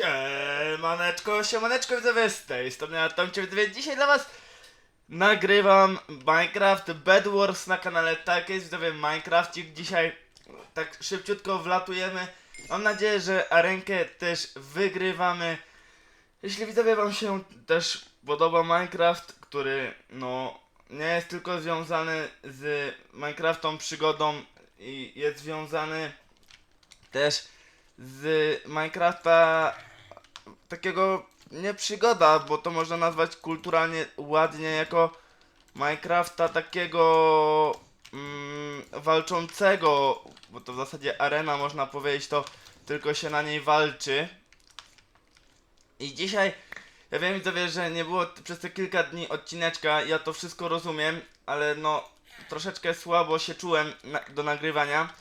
Siemaneczko, siemaneczko widzowie, z tej strony Atomcie widzowie, dzisiaj dla was nagrywam Minecraft Bed Wars na kanale, tak jest widzowie, Minecrafcik, dzisiaj tak szybciutko wlatujemy, mam nadzieję, że arenkę też wygrywamy, jeśli widzowie wam się też podoba Minecraft, który no nie jest tylko związany z Minecraftą przygodą i jest związany też z Minecrafta takiego nie przygoda, bo to można nazwać kulturalnie ładnie jako Minecrafta takiego mm, walczącego, bo to w zasadzie arena można powiedzieć, to tylko się na niej walczy. I dzisiaj, ja wiem widzowie, że nie było przez te kilka dni odcineczka, ja to wszystko rozumiem, ale no troszeczkę słabo się czułem na, do nagrywania.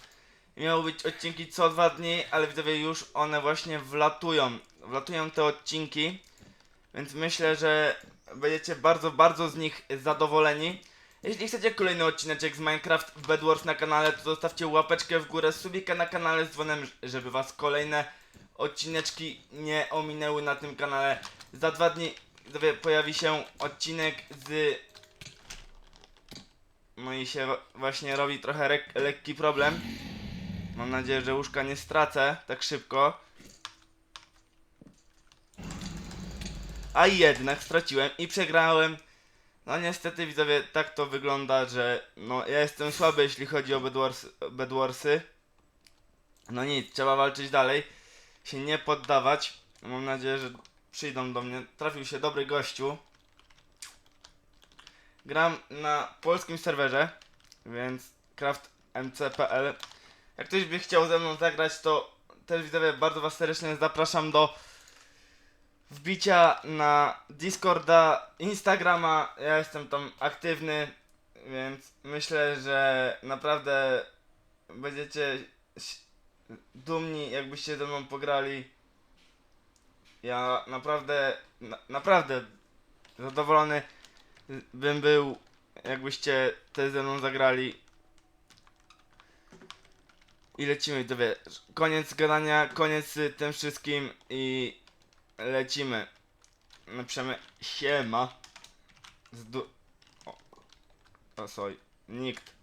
Miały być odcinki co dwa dni, ale widzowie już one właśnie wlatują. Wlatują te odcinki, więc myślę, że będziecie bardzo, bardzo z nich zadowoleni. Jeśli chcecie kolejny odcineczek z Minecraft Bed Wars na kanale, to zostawcie łapeczkę w górę, subika na kanale z dzwonem, żeby was kolejne odcineczki nie ominęły na tym kanale. Za dwa dni pojawi się odcinek z... No i się właśnie robi trochę lekki problem. Mam nadzieję, że łóżka nie stracę tak szybko. A jednak straciłem i przegrałem. No niestety widzowie, tak to wygląda, że no ja jestem słaby jeśli chodzi o Bedwars, Bedwarsy. No nic, trzeba walczyć dalej. Się nie poddawać. Mam nadzieję, że przyjdą do mnie. Trafił się dobry gościu. Gram na polskim serwerze, więc craftmc.pl jak ktoś by chciał ze mną zagrać, to też widzowie bardzo was serdecznie zapraszam do wbicia na Discorda, Instagrama. Ja jestem tam aktywny, więc myślę, że naprawdę będziecie dumni, jakbyście ze mną pograli. Ja naprawdę, na, naprawdę zadowolony bym był, jakbyście też ze mną zagrali. I lecimy, widzowie. Koniec gadania, koniec z tym wszystkim i lecimy. Napiszemy siema. Z du... O, o sorry. Nikt.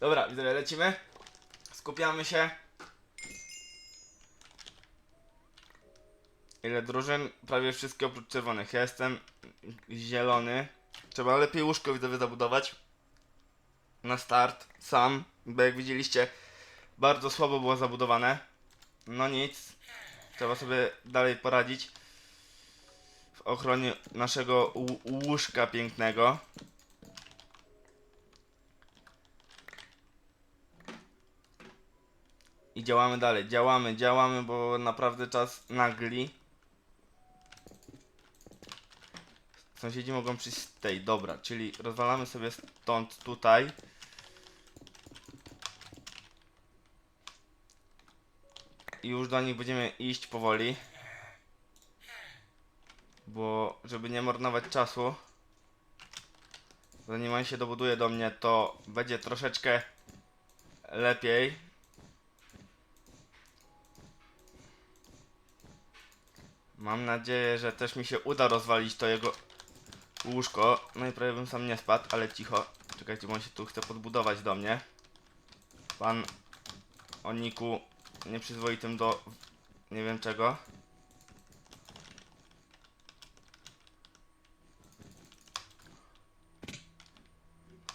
Dobra, widzowie, lecimy. Skupiamy się. Ile drużyn? Prawie wszystkie oprócz czerwonych. Ja jestem zielony. Trzeba lepiej łóżko widzowie zabudować na start sam, bo jak widzieliście bardzo słabo było zabudowane. No nic, trzeba sobie dalej poradzić w ochronie naszego łóżka pięknego. I działamy dalej, działamy, działamy, bo naprawdę czas nagli. Sąsiedzi mogą przyjść z tej, dobra, czyli rozwalamy sobie stąd tutaj. I już do nich będziemy iść powoli. Bo żeby nie marnować czasu. Zanim on się dobuduje do mnie, to będzie troszeczkę lepiej. Mam nadzieję, że też mi się uda rozwalić to jego łóżko. No i prawie bym sam nie spadł, ale cicho. Czekajcie, bo on się tu chce podbudować do mnie. Pan Oniku nieprzyzwoitym do nie wiem czego.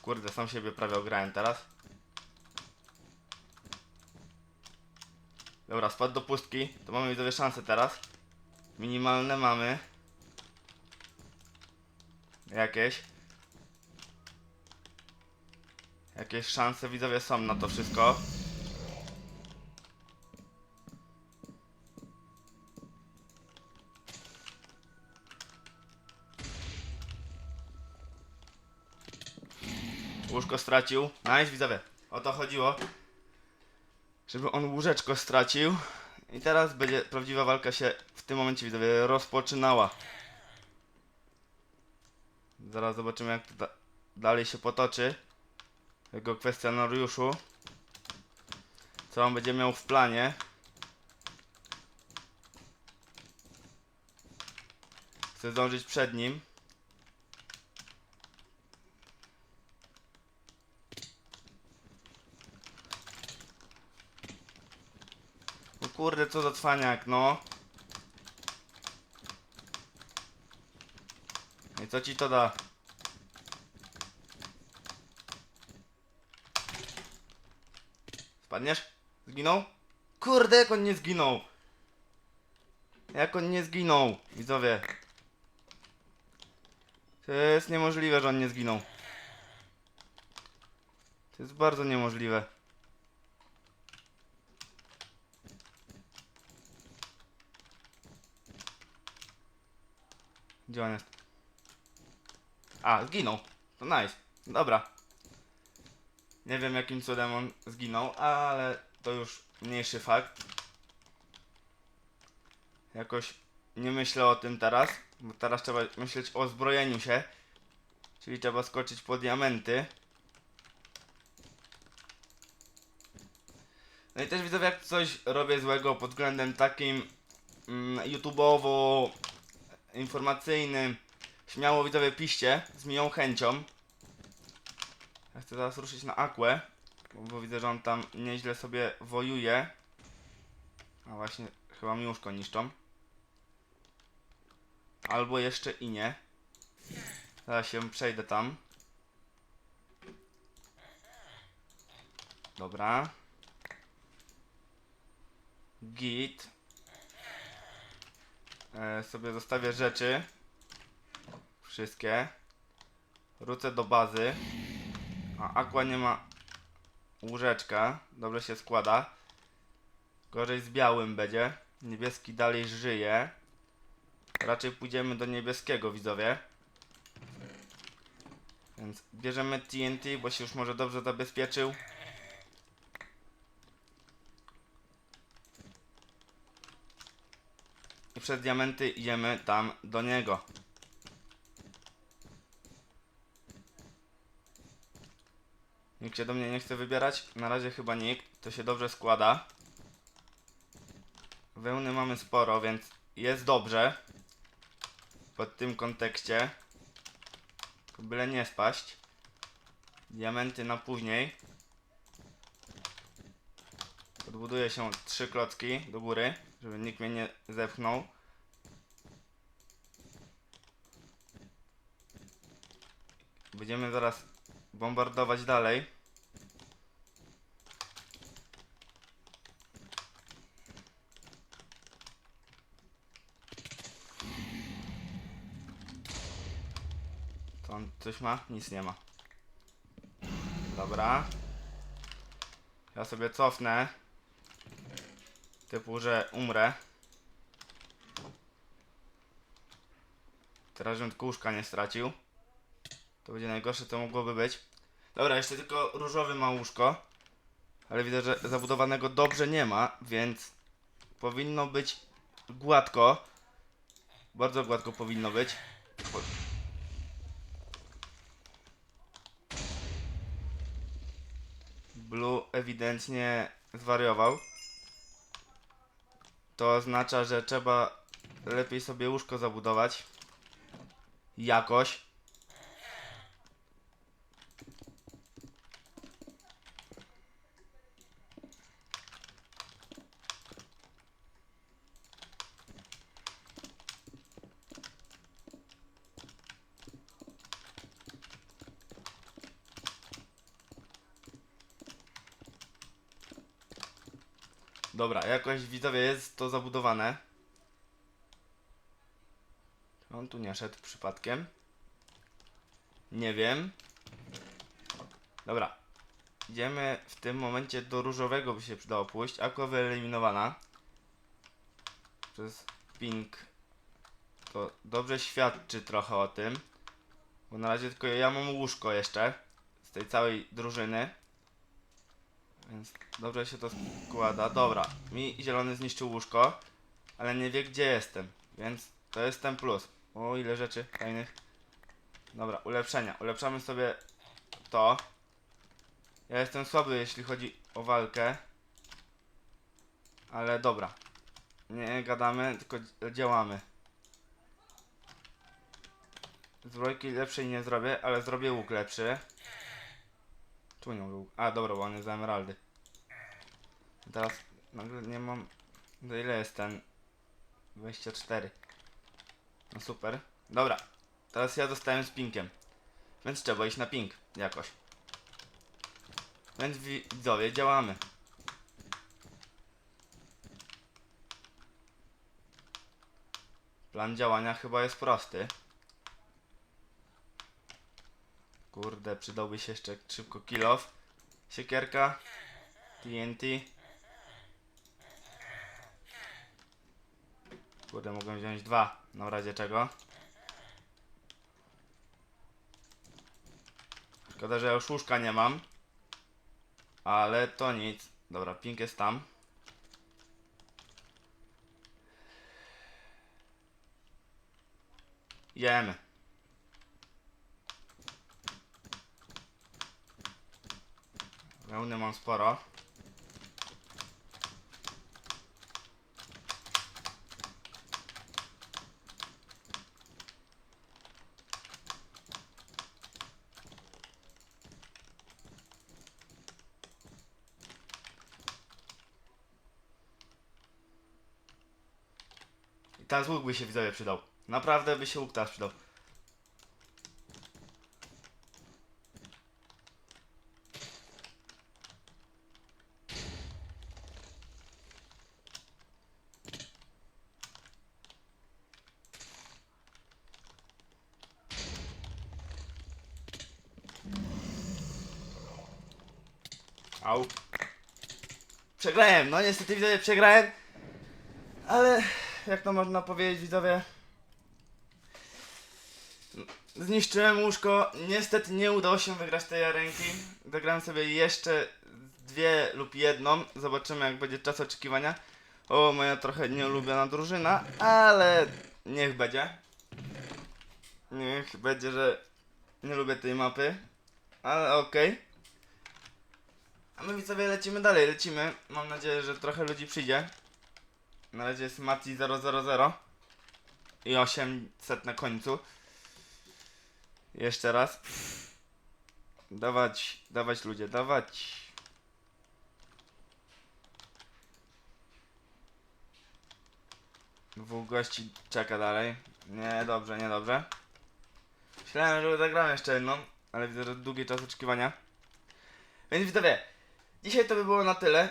Kurde, sam siebie prawie ograłem teraz. Dobra, spadł do pustki. To mamy widzowie szanse teraz. Minimalne mamy. Jakieś. Jakieś szanse widzowie są na to wszystko. Łóżko stracił. Nice, widzowie. O to chodziło. Żeby on łóżeczko stracił. I teraz będzie prawdziwa walka się w tym momencie, widzowie, rozpoczynała. Zaraz zobaczymy, jak to da dalej się potoczy. Jego kwestionariuszu. Co on będzie miał w planie. Chcę zdążyć przed nim. Kurde, co za cwaniak, no. I co ci to da? Spadniesz? Zginął? Kurde, jak on nie zginął! Jak on nie zginął, widzowie. To jest niemożliwe, że on nie zginął. To jest bardzo niemożliwe. Gdzie on jest? A, zginął. To nice. Dobra. Nie wiem jakim cudem on zginął, ale to już mniejszy fakt. Jakoś nie myślę o tym teraz, bo teraz trzeba myśleć o zbrojeniu się. Czyli trzeba skoczyć po diamenty. No i też widzę, jak coś robię złego pod względem takim mm, YouTubeowo informacyjnym. Śmiało widzowie piście z miłą chęcią. Ja chcę teraz ruszyć na Aquę, bo, widzę, że on tam nieźle sobie wojuje. A właśnie, chyba mi niszczą. Albo jeszcze i nie. Zaraz się przejdę tam. Dobra. Git. E, sobie zostawię rzeczy. Wszystkie. Wrócę do bazy. A Aqua nie ma łóżeczka. Dobrze się składa. Gorzej z białym będzie. Niebieski dalej żyje. Raczej pójdziemy do niebieskiego, widzowie. Więc bierzemy TNT, bo się już może dobrze zabezpieczył. I przez diamenty idziemy tam do niego. Nikt się do mnie nie chce wybierać? Na razie chyba nikt. To się dobrze składa. Wełny mamy sporo, więc jest dobrze. Pod tym kontekście. Byle nie spaść. Diamenty na później. Podbuduję się trzy klocki do góry, żeby nikt mnie nie zepchnął. Będziemy zaraz bombardować dalej. To on coś ma? Nic nie ma. Dobra. Ja sobie cofnę. Typu, że umrę. Teraz tylko łóżka nie stracił. To będzie najgorsze, co mogłoby być. Dobra, jeszcze tylko różowy ma łóżko. Ale widzę, że zabudowanego dobrze nie ma, więc powinno być gładko. Bardzo gładko powinno być. Blue ewidentnie zwariował. To oznacza, że trzeba lepiej sobie łóżko zabudować. Jakoś. Dobra, jakoś widzowie jest to zabudowane. On tu nie szedł przypadkiem. Nie wiem. Dobra. Idziemy w tym momencie do różowego by się przydało pójść. Aqua wyeliminowana. Przez ping. To dobrze świadczy trochę o tym. Bo na razie tylko ja mam łóżko jeszcze. Z tej całej drużyny. Więc dobrze się to składa. Dobra, mi zielony zniszczył łóżko, ale nie wie gdzie jestem, więc to jest ten plus. O, ile rzeczy fajnych. Dobra, ulepszenia. Ulepszamy sobie to. Ja jestem słaby, jeśli chodzi o walkę. Ale dobra. Nie gadamy, tylko dz- działamy. Zbrojki lepszej nie zrobię, ale zrobię łuk lepszy. Tu nie mogę łuk. A dobra, bo on jest za emeraldy. Teraz nagle nie mam... Do ile jest ten? 24. No super. Dobra. Teraz ja dostałem z pinkiem. Więc trzeba iść na ping jakoś. Więc wi- widzowie, działamy. Plan działania chyba jest prosty. Kurde, przydałby się jeszcze szybko kill off. Siekierka. TNT. Kurde, mogłem wziąć dwa. Na razie czego. Szkoda, że już łóżka nie mam. Ale to nic. Dobra, pink jest tam. Jemy. Wełny mam sporo. I teraz łuk by się widzowie przydał. Naprawdę by się łuk teraz przydał. Przegrałem, no niestety widzowie przegrałem. Ale jak to można powiedzieć widzowie? Zniszczyłem łóżko. Niestety nie udało się wygrać tej arenki. Zagrałem sobie jeszcze dwie lub jedną. Zobaczymy jak będzie czas oczekiwania. O, moja trochę nieulubiona drużyna, ale niech będzie. Niech będzie, że nie lubię tej mapy. Ale okej. A my widzowie lecimy dalej, lecimy. Mam nadzieję, że trochę ludzi przyjdzie. Na razie jest Mati 000 i 800 na końcu. Jeszcze raz. Dawać, dawać ludzie, dawać. Dwóch gości czeka dalej. Nie, dobrze, nie dobrze. Myślałem, że zagram jeszcze jedną, ale widzę, że długi czas oczekiwania. Więc widzowie, dzisiaj to by było na tyle.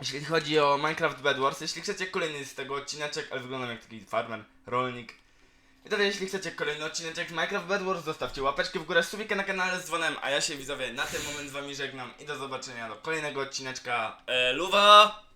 Jeśli chodzi o Minecraft Bed Wars, jeśli chcecie kolejny z tego odcineczek, ale wyglądam jak taki farmer, rolnik. I to jeśli chcecie kolejny odcineczek z Minecraft Bed Wars, zostawcie łapeczkę w górę, subika na kanale z dzwonem, a ja się widzowie na ten moment z wami żegnam i do zobaczenia do kolejnego odcineczka. E, luwa!